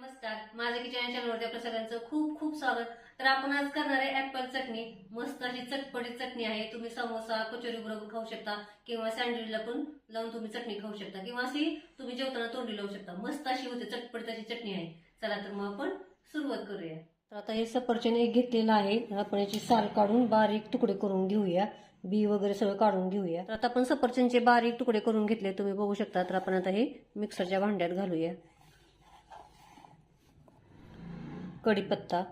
नमस्कार. माझ्या किचन चॅनलवरती आपल्या सगळ्यांचं खूप खूप स्वागत. तर आपण आज करणार आहे ऍपल चटणी. मस्त अशी चटपटी चटणी आहे. तुम्ही समोसा कचोरी बरोबर खाऊ शकता किंवा सँडविचला पण लावून तुम्ही चटणी खाऊ शकता किंवा अशी तुम्ही जेवताना तोंडी लावू शकता. मस्त अशी होते चटपटी अशी चटणी आहे. चला तर मग आपण सुरुवात करूया. तर आता हे सफरचंद एक घेतलेलं आहे. आपण याची साल काढून बारीक तुकडे करून घेऊया. बी वगैरे सगळं काढून घेऊया. तर आता आपण सफरचंदचे बारीक तुकडे करून घेतले तुम्ही बघू शकता. तर आपण आता हे मिक्सरच्या भांड्यात घालूया. कढीपत्ता.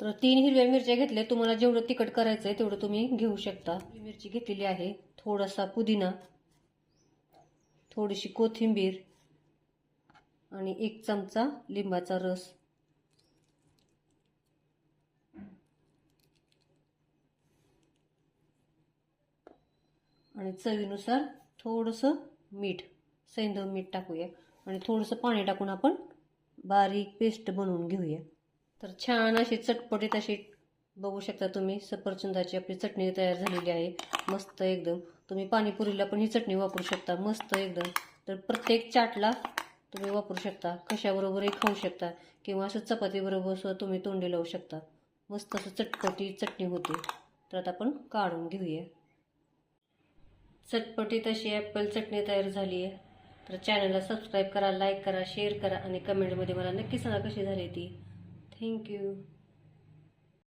तर तीन हिरव्या मिरच्या घेतल्या. तुम्हाला जेवढं तिखट करायचं आहे तेवढं तुम्ही घेऊ शकता. मिरची घेतलेली आहे. थोडासा पुदिना थोडीशी कोथिंबीर आणि एक चमचा लिंबाचा रस. आणि चवीनुसार थोडंसं मीठ सैंधव मीठ टाकूया. आणि थोडंसं पाणी टाकून आपण बारीक पेस्ट बनवून घेऊया. तर छान अशी चटपटीत अशी बघू शकता तुम्ही सफरचंदाची आपली चटणी तयार झालेली आहे. मस्त एकदम. तुम्ही पाणीपुरीला पण ही चटणी वापरू शकता. मस्त एकदम. तर प्रत्येक चाटला तुम्ही वापरू शकता. कशाबरोबरही खाऊ शकता किंवा असं चपातीबरोबर सुद्धा तुम्ही तोंडी लावू शकता. मस्त असं चटपटी चटणी होते. तर आता आपण काढून घेऊया. चटपटीत अशी ॲपल चटणी तयार झाली आहे. तर चॅनलला सबस्क्राईब करा लाईक करा शेअर करा आणि कमेंटमध्ये मला नक्की सांगा कशी झाली ती. थँक्यू